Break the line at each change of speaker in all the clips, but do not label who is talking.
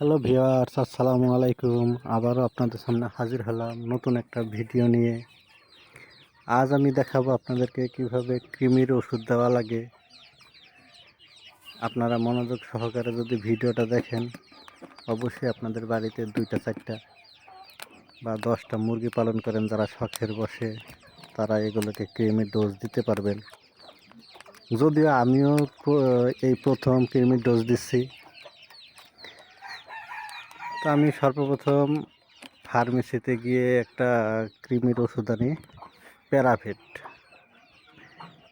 Hello viewers আসসালামু আলাইকুম আবারও আপনাদের সামনে হাজির হলাম নতুন একটা ভিডিও নিয়ে আজ আমি দেখাবো আপনাদেরকে কীভাবে কৃমির ওষুধ দেওয়া লাগে আপনারা মনোযোগ সহকারে যদি ভিডিওটা দেখেন অবশ্যই আপনাদের বাড়িতে দুইটা চারটা বা দশটা মুরগি পালন করেন যারা শখের বসে তারা এগুলোকে কৃমির ডোজ দিতে পারবেন যদিও আমিও এই প্রথম কৃমির ডোজ দিচ্ছি তো আমি সর্বপ্রথম ফার্মেসিতে গিয়ে একটা ক্রিমির ওষুধ আনি প্যারাফিট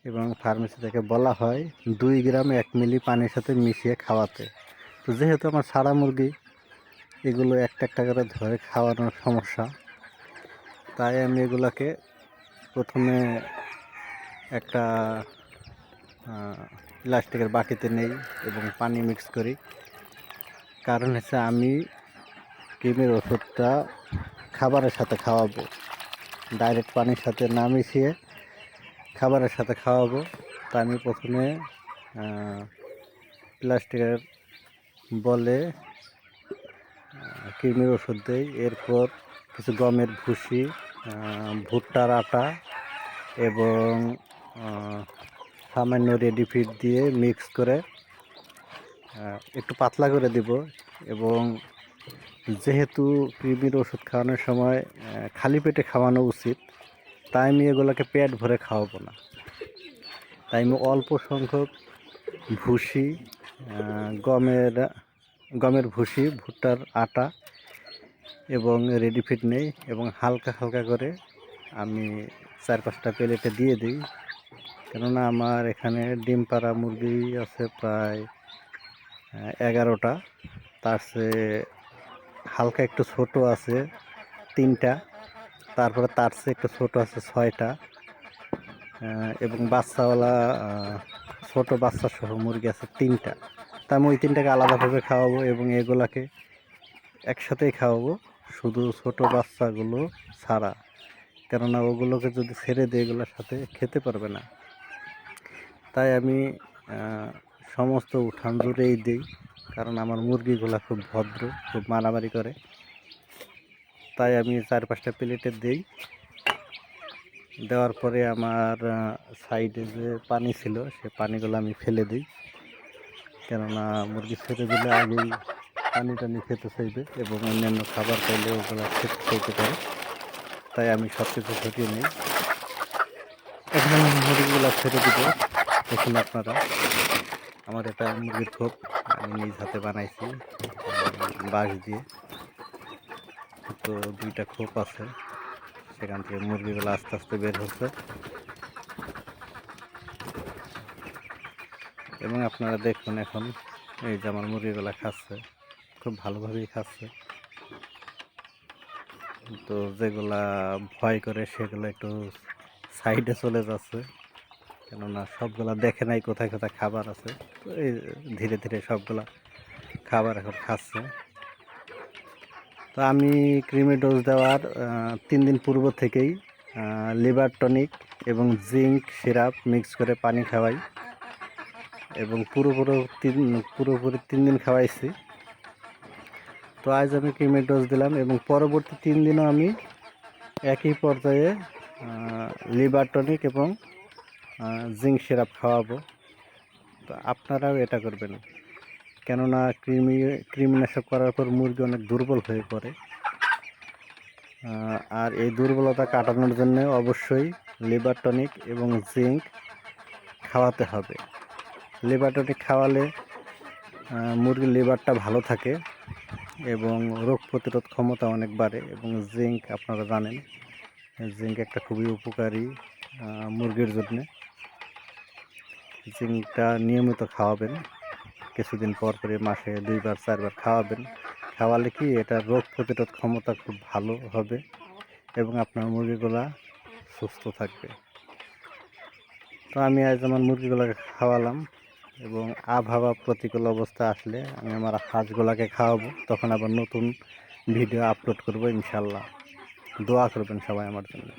এবং ফার্মেসি থেকে বলা হয়, দুই গ্রাম এক মিলি পানির সাথে মিশিয়ে খাওয়াতে। তো যেহেতু আমার সারা মুরগি, এগুলো একটা একটা করে ধরে খাওয়ানোর সমস্যা। তাই আমি এগুলোকে প্রথমে একটা প্লাস্টিকের বাটিতে নেই এবং পানি মিক্স করি। কারণ হচ্ছে আমি কৃমির ওষুধটা খাবারের সাথে খাওয়াবো। ডাইরেক্ট পানির সাথে না মিশিয়ে খাবারের সাথে খাওয়াবো। তা আমি প্রথমে প্লাস্টিকের বলে কৃমির ওষুধ দেই। এরপর কিছু গমের ভুসি ভুট্টার আটা এবং সামান্য রেডি ফিড দিয়ে মিক্স করে একটু পাতলা করে দিব এবং যেহেতু কৃমির ওষুধ খাওয়ানোর সময় খালি পেটে খাওয়ানো উচিত, তাই আমি এগুলোকে পেট ভরে খাওয়াবো না। তাই আমি অল্প সংখ্যক ভুসি গমের গমের ভুসি, ভুট্টার আটা এবং রেডি ফিট নেই এবং হালকা হালকা করে আমি চার পাঁচটা প্লেটে দিয়ে দিই। কেননা আমার এখানে ডিম পাড়া মুরগি আছে প্রায় এগারোটা, তার চেয়ে হালকা একটু ছোট আছে, তিনটা। তারপরে তার চেয়ে একটু ছোট আছে, ছয়টা। এবং বাচ্চাওয়ালা ছোট বাচ্চা সহ মুরগি আছে তিনটা। তা আমি ওই তিনটাকে আলাদাভাবে খাওয়াবো এবং এগুলাকে একসাথেই খাওয়াবো, শুধু ছোট বাচ্চাগুলো ছাড়া। কেননা ওগুলোকে যদি ছেড়ে দিই এগুলোর সাথে, খেতে পারবে না। তাই আমি সমস্ত উঠান জুড়েই দিই। কারণ আমার মুরগিগুলো খুব ভদ্র, খুব মারামারি করে। তাই আমি চার পাঁচটা প্লেটে দিই। দেওয়ার পরে আমার সাইডে যে পানি ছিল, সে পানিগুলো আমি ফেলে দিই। কেননা মুরগি ছেড়ে দিলে আগেই পানি টানি খেতে চাইবে এবং অন্যান্য খাবার পাইলে ওগুলো খেতে চাইতে পারে। তাই আমি সব কিছু ছড়িয়ে নিই। এখন আমি মুরগিগুলো ছেড়ে দিব। দেখুন আপনারা, আমার এটা মুরগির খোপ আমি নিজ হাতে বানাইছি, বাঁশ দিয়ে। তো দুইটা খোপ আছে, সেখান থেকে মুরগিগুলো আস্তে আস্তে বের হচ্ছে। এবং আপনারা দেখুন এখন, এই যে আমার মুরগিগুলো খাচ্ছে, খুব ভালোভাবেই খাচ্ছে। তো যেগুলা ভয় করে, সেগুলো একটু সাইডে চলে যাচ্ছে। কেননা সবগুলা দেখে নাই কোথায় কোথায় খাবার আছে। তো এই ধীরে ধীরে সবগুলা খাবার এখন খাচ্ছে। তো আমি ক্রিমি ডোজ দেওয়ার তিন দিন পূর্ব থেকেই লিভার টনিক এবং জিঙ্ক সিরাপ মিক্স করে পানি খাওয়াই এবং পুরোপুরো তিন, পুরোপুরি তিন দিন খাওয়াইছি। তো আজ আমি ক্রিমের ডোজ দিলাম এবং পরবর্তী তিন দিনও আমি একই পর্যায়ে লিভার টনিক এবং জিঙ্ক সিরাপ খাওয়াবো। তো আপনারাও এটা করবেন। কেননা কৃমি, কৃমিনাশক করার পর মুরগি অনেক দুর্বল হয়ে পড়ে। আর এই দুর্বলতা কাটানোর জন্য অবশ্যই লিভার টনিক এবং জিঙ্ক খাওয়াতে হবে। লিভার টনিক খাওয়ালে মুরগির লিভারটা ভালো থাকে এবং রোগ প্রতিরোধ ক্ষমতা অনেক বাড়ে এবং জিঙ্ক আপনারা জানেন, জিঙ্ক একটা খুবই উপকারী মুরগির জন্যে। জিঙ্কটা নিয়মিত খাওয়াবেন। কিছুদিন পর পরে মাসে দুইবার, চারবার খাওয়াবেন। খাওয়ালে কি এটা রোগ প্রতিরোধ ক্ষমতা খুব ভালো হবে এবং আপনার মুরগিগুলা সুস্থ থাকবে। তো আমি আজ আমার মুরগিগুলোকে খাওয়ালাম এবং আবহাওয়া প্রতিকূল অবস্থা আসলে আমি আমার হাঁসগুলাকে খাওয়াবো। তখন আবার নতুন ভিডিও আপলোড করব ইনশাল্লাহ। দোয়া করবেন সবাই আমার জন্য।